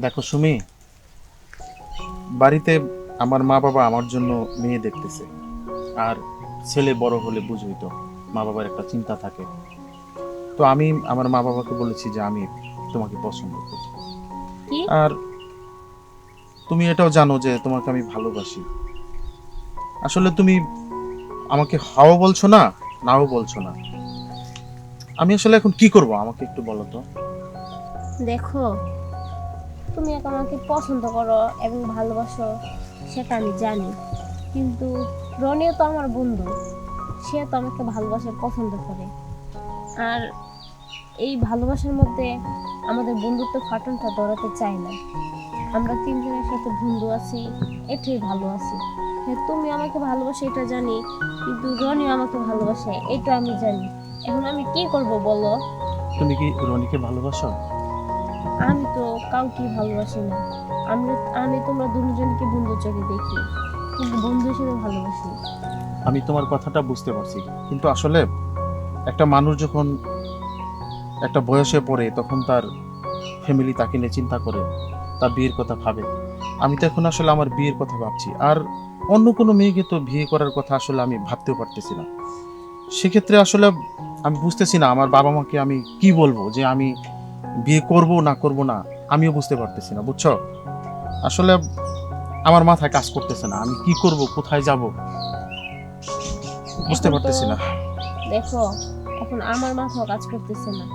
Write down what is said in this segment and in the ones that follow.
দেখো সুমি বাড়িতে আমার মা বাবা আমার জন্য মেয়ে দেখতেছে। আর ছেলে বড় হলে বুঝবি তো মা বাবার একটা চিন্তা থাকে। তো আমি আমার মা বাবাকে বলেছি যে আমি তোমাকে পছন্দ করি। আর তুমি এটাও জানো যে তোমাকে আমি ভালোবাসি। আসলে তুমি আমাকে হাও বলছো না নাও বলছো না। আমি আসলে এখন কি করব আমাকে একটু বলো তো। দেখো তুমি এখন আমাকে পছন্দ করো এবং ভালোবাসো, সেটা আমি জানি। কিন্তু রনিও তো আমার বন্ধু। সে তো আমাকে ভালোবাসে, পছন্দ করে। আর এই ভালোবাসার মধ্যে আমাদের বন্ধুত্ব ফাটনটা ধরাতে চাই না। আমরা তিনজনের সাথে বন্ধু আছি, এটাই ভালো আছি। হ্যাঁ তুমি আমাকে ভালোবাসে, এটা জানি। কিন্তু রনিও আমাকে ভালোবাসে, এটা আমি জানি। এখন আমি কি করব বলো? তুমি কি রনিকে ভালোবাসো? আমি তো কাউকে ভালোবাসি না। আমি আমি তোমরা দুজনকে বন্ধু চোখে দেখি, কিন্তু বন্ধু হিসেবে ভালোবাসি। আমি তোমার কথাটা বুঝতে পারছি, কিন্তু আসলে একটা মানুষ যখন একটা বয়সে পড়ে, তখন তার ফ্যামিলি তাকে নিয়ে চিন্তা করে, তার বিয়ের কথা ভাবে। আমি তো এখন আসলে আমার বিয়ের কথা ভাবছি, আর অন্য কোনো মেয়েকে তো বিয়ে করার কথা আসলে আমি ভাবতেও পারতেছি না। সেক্ষেত্রে আসলে আমি বুঝতেছি না, আমার বাবা মাকে আমি কি বলব যে আমি বিয়ে করব না করব না আমিও বুঝতে পারতেছি না বুঝছ? আসলে আমার মাথায় কাজ করতেছে না আমি কি করব কোথায় যাব? বুঝতে পারতেছি না। দেখো এখন আমার মাথাও কাজ করতেছে না।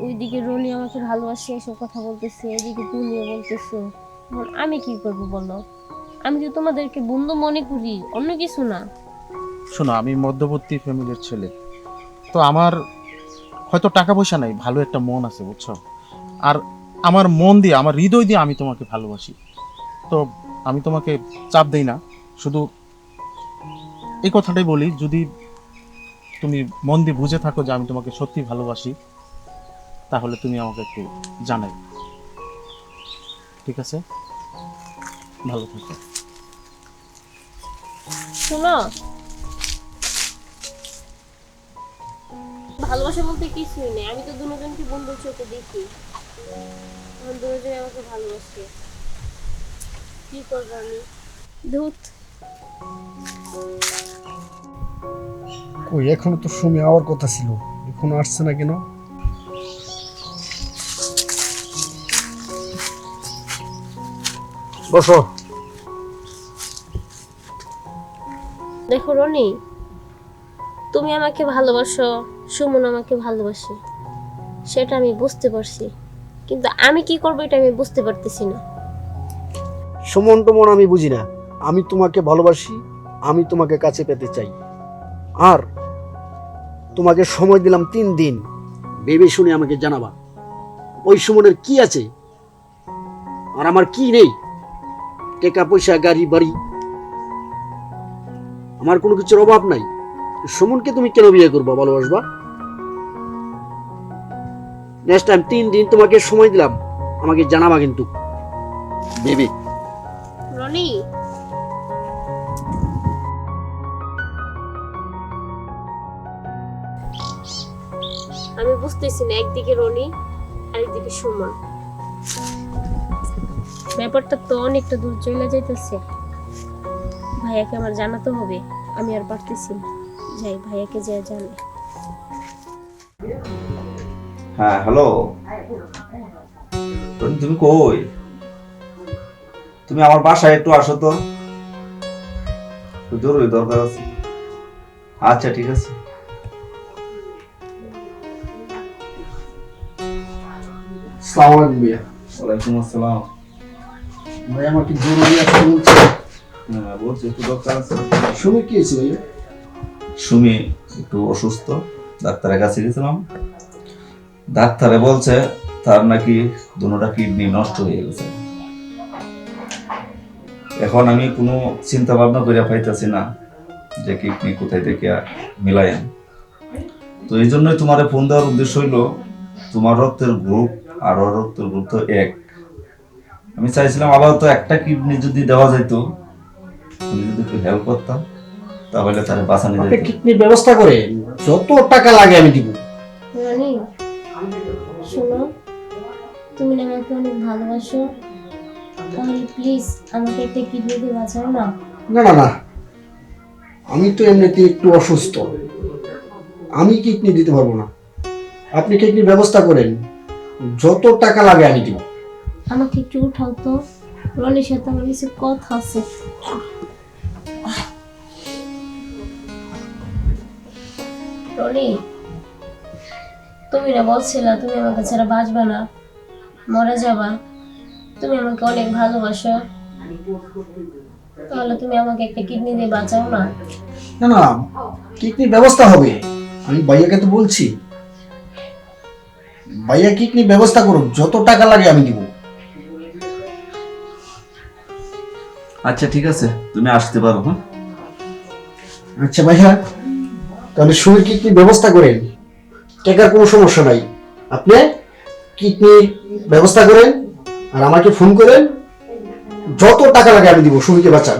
ওইদিকে রনি আমাকে ভালোবাসে এসব কথা বলতেছে এদিকে তুমিও বলতেছো। এখন আমি কি করব বলো? আমি তো তোমাদেরকে বন্ধু মনে করি অন্য কিছু না। শোনো আমি মধ্যবর্তী ফ্যামিলির ছেলে। তো আমার হয়তো টাকা পয়সা নাই, ভালো একটা মন আছে, বুঝছ? আর আমার মন দিয়ে, আমার হৃদয় দিয়ে আমি তোমাকে ভালোবাসি। তো আমি তোমাকে চাপ দেই না, শুধু এই কথাটাই বলি, যদি তুমি মন দিয়ে বুঝে থাকো যে আমি তোমাকে সত্যি ভালোবাসি, তাহলে তুমি আমাকে একটু জানাই। ঠিক আছে? ভালো থাকো। শোনো ভালোবাসা বলতে কিছুই নেই। আমি তো দুজনকে বন্ধুর চোখে দেখি। এখন দুজনে আমাকে ভালোবাসে। কি করব আমি? ধুত। কই এখনও তো সুমি আওয়ার কথা ছিল। এখনও আসছে না কেন? বসো। দেখো রনি তুমি আমাকে ভালোবাসো। সুমন আমাকে ভালোবাসে। সেটা আমি বুঝতে পারছি। কিন্তু আমি কি করব এটা আমি বুঝতে পারতেছি না। সুমন টমন আমি বুঝি না। আমি তোমাকে ভালোবাসি, আমি তোমাকে কাছে পেতে চাই। আর তোমাকে সময় দিলাম তিন দিন। ভেবে শুনে আমাকে জানাবা। ওই সুমনের কি আছে? আর আমার কি নেই? টাকা পয়সা, গাড়ি, বাড়ি। আমার কোনো কিছুর অভাব নাই। সুমনকে তুমি কেন বিয়ে করবা ভালোবাসবা নেক্সট টাইম তিন দিন তোমাকে সময় দিলাম আমাকে জানাবা কিন্তু। ভেবে রনি। আমি বুঝতেছি না একদিকে রনি আর একদিকে সুমন। ব্যাপারটা তো অনেকটা দূর চলে যাইতেছে। ভাইয়াকে আমার জানাতে হবে আমি আর পারতেছি না। যাই ভাইয়াকে যে জানে। হ্যাঁ হ্যালো। তুমি কই? তুমি আমার বাসায় একটু আসো তো। জরুরি দরকার আছে। আচ্ছা ঠিক আছে। সালাম আলাইকুম ভাইয়া। ওয়ালাইকুম আসসালাম। ভাই আমাকে জরুরি আছে বলছে হ্যাঁ, বলছি একটু দরকার আছে। শুনে কি হয়েছে ভাইয়া? সুমি একটু অসুস্থ, ডাক্তারের কাছে গেছিলাম। ডাক্তারে বলছে, তার নাকি দুটা কিডনি নষ্ট হয়ে গেছে। এখন আমি কোনো চিন্তা ভাবনা করে পাইতেছি না যে কিডনি কোথায় থেকে মিলাই তো এই জন্যই তোমার ফোন দেওয়ার উদ্দেশ্য হইল, তোমার রক্তের গ্রুপ আর ওর রক্তের গ্রুপ তো এক। আমি চাইছিলাম আবার তো একটা কিডনি যদি দেওয়া যেত তুমি যদি একটু হেল্প করতাম তাহলে তারা বাঁচানো আপনি যেত কিডনির ব্যবস্থা করে যত টাকা লাগে আমি দিব। রনি শোনো তুমি না আমাকে অনেক ভালোবাসো তাহলে প্লিজ আমাকে একটা কিডনি দিয়ে বাঁচাও না। না না না। আমি তো এমনিতে একটু অসুস্থ। আমি কিডনি দিতে পারব না। আপনি কিডনির ব্যবস্থা করেন। যত টাকা লাগে আমি দিব। আমাকে একটু উঠাও তো। রনির সাথে আমার কিছু কথা আছে। রনি তুমি না বলছিলা তুমি আমাকে ছাড়া বাঁচবা না মরে যাবা। তুমি আমাকে অনেক ভালোবাসো। তাহলে তুমি আমাকে একটা কিডনি দিয়ে বাঁচাও না। না না কিডনির ব্যবস্থা হবে। আমি ভাইয়াকে তো বলছি। ভাইয়া কিডনির ব্যবস্থা করুক যত টাকা লাগে আমি দিব। আচ্ছা ঠিক আছে তুমি আসতে পারো হ্যাঁ? আচ্ছা ভাইয়া। তাহলে সুমির কিডনির ব্যবস্থা করেন? টাকার কোনো সমস্যা নাই। আপনি কিডনির ব্যবস্থা করেন আর আমাকে ফোন করেন। যত টাকা লাগে আমি দিব সুমিকে বাঁচান।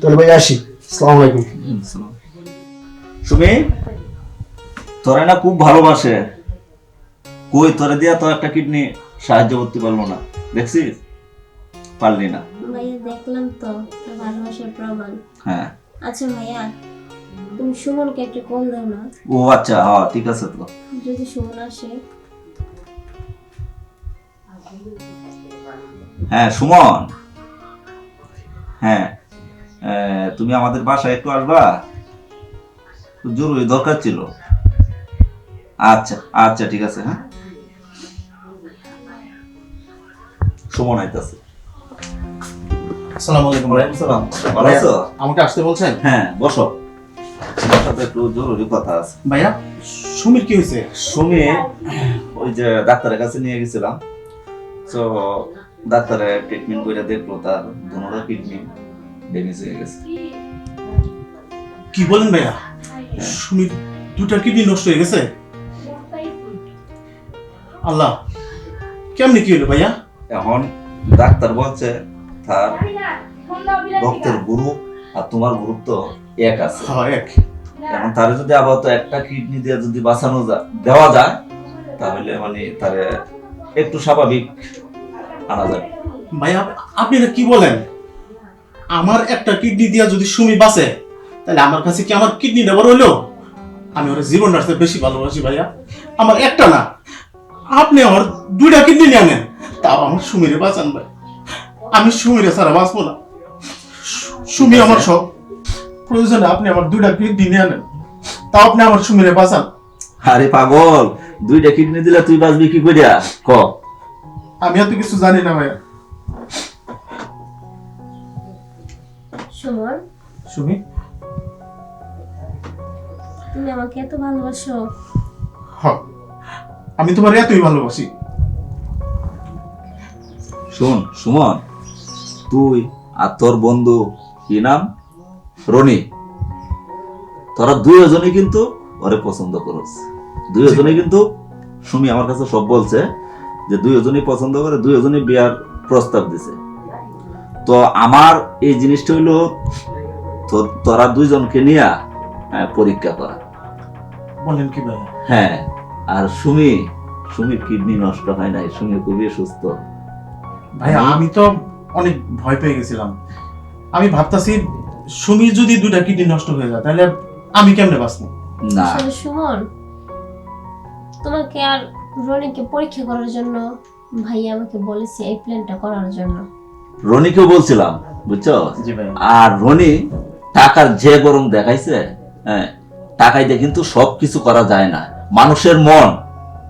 তাহলে ভাই আসি। আসসালামু আলাইকুম। সুমি তোরা না খুব ভালোবাসে। কই তোরে দিয়া তো একটা কিডনি সাহায্য করতে পারল না। দেখছিস? পারলি না। ভাইয়া দেখলাম তো ভালোবাসার প্রমাণ। হ্যাঁ। আচ্ছা ভাইয়া তুমি সুমনকে একটা কল দাও না। ও আচ্ছা হ্যাঁ ঠিক আছে তো। যদি সুমন আসে। হ্যাঁ সুমন। হ্যাঁ তুমি আমাদের বাসায় একটু আসবা? জরুরি দরকার ছিল। আচ্ছা আচ্ছা ঠিক আছে হ্যাঁ। সুমন আইতাছে। আসসালামু আলাইকুম ওয়ালাইকুম সালাম। ভালো আছো? আমাকে আসতে বলছেন? হ্যাঁ বসো। সাথে একটু জরুরি কথা আছে। ভাইয়া সুমির কি হয়েছে? সুমি ওই যে ডাক্তারের কাছে নিয়ে গেছিলাম। তো ডাক্তারে ট্রিটমেন্ট করে দেখল তার কিডনি ড্যামেজ হয়ে গেছে। কি বলেন ভাইয়া? সুমির দুটা কিডনি নষ্ট হয়ে গেছে? আল্লাহ কেমনি কি হলো ভাইয়া? এখন ডাক্তার বলছে তার রক্তের গ্রুপ আর তোমার গ্রুপ তো এক আছে। হ্যাঁ এক। এখন তার যদি আপাতত একটা কিডনি দিয়ে যদি বাঁচানো যায় দেওয়া যায় তাহলে মানে তারে একটু স্বাভাবিক আনা যাবে ভাইয়া আপনি কি বলেন? আমার একটা কিডনি দিয়া যদি সুমি বাঁচে তাহলে আমার কাছে কি আমার কিডনি নেবার হইল? আমি ওর জীবন রাখতে বেশি ভালোবাসি ভাইয়া। আমার একটা না। আপনি আমার দুইটা কিডনি নিয়ে আনেন তাও আমার সুমিরে বাঁচান ভাই। আমি সুমিরে ছাড়া বাঁচবো না। সুমি আমার সব প্রয়োজনে আপনি আমার দুইটা কিডনি নিয়ে আনেন তাও আপনি আমার সুমিরে বাঁচান। আরে পাগল দুইটা কিডনি দিলে তুই বাঁচবি কি করিয়া ক। আমি এত কিছু জানি না ভাইয়া। সুমন সুমি? তুমি আমাকে এত ভালোবাসো। আমি তোমার এতই ভালোবাসি। শোন সুমন তুই আর তোর বন্ধু কি নাম? রনি তোরা দুইজনই কিন্তু ওরে পছন্দ করস। দুইজনই কিন্তু সুমি আমার কাছে সব বলছে যে দুইজনই পছন্দ করে দুইজনই বিয়ার প্রস্তাব দিছে। তো আমার এই জিনিসটা হইল তোরা দুইজনকে নিয়ে হ্যাঁ, পরীক্ষা করা। বলেন কি হ্যাঁ আর সুমি সুমির কিডনি নষ্ট হয় নাই সুমি খুবই সুস্থ। ভাইয়া আমি তো অনেক ভয় পেয়ে গেছিলাম। আমি ভাবতাছি সুমির যদি দুইটা কিডনি নষ্ট হয়ে যায় তাহলে আমি কেমনে বাঁচবো? না। আসলে সুমন তোমাকে আর রনিকে পরীক্ষা করার জন্য ভাইয়া আমাকে বলেছে এই প্ল্যানটা করার জন্য। রনিকেও বলছিলাম বুঝছ? জি ভাইয়া। আর রনি টাকার যে গরম দেখাইছে হ্যাঁ টাকাইতে কিন্তু সব কিছু করা যায় না। মানুষের মন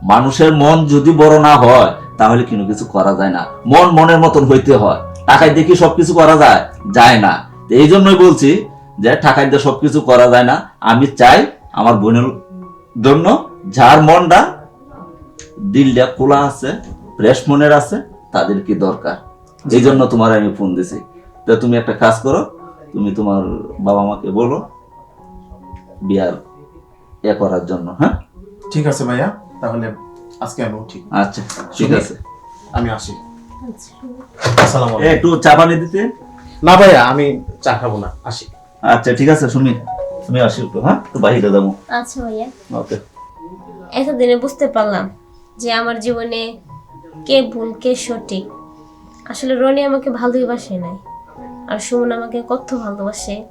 মানুষের মন যদি বড় না হয় তাহলে কিন্তু কিছু করা যায় না। মন মনের মতন হইতে হয়। টাকায় দেখি সবকিছু করা যায়? যায় না। এই জন্যই বলছি যে টাকায় দিয়ে সবকিছু করা যায় না। আমি চাই আমার বোনের জন্য যার মনটা দিলটা খোলা আছে ফ্রেশ মনের আছে তাদের কি দরকার। এই জন্য তোমার আমি ফোন দিছি। তো তুমি একটা কাজ করো তুমি তোমার বাবা মাকে বলো বিয়ার এ করার জন্য হ্যাঁ? ঠিক আছে ভাইয়া তাহলে আজকে আমি উঠি। আচ্ছা ঠিক আছে। আমি আসি। আচ্ছা। আসসালাম এ, একটু চা পানি দিতে। না ভাইয়া আমি চা খাব না আসি। আচ্ছা ঠিক আছে শুনি। তুমি আসি একটু হ্যাঁ? তো বাহিরে যাব। আচ্ছা ভাইয়া। ওকে। এতদিনে বুঝতে পারলাম যে আমার জীবনে কে ভুল কে সঠিক। আসলে রনি আমাকে ভালোই বাসে নাই আর সুমন আমাকে কত ভালোবাসে।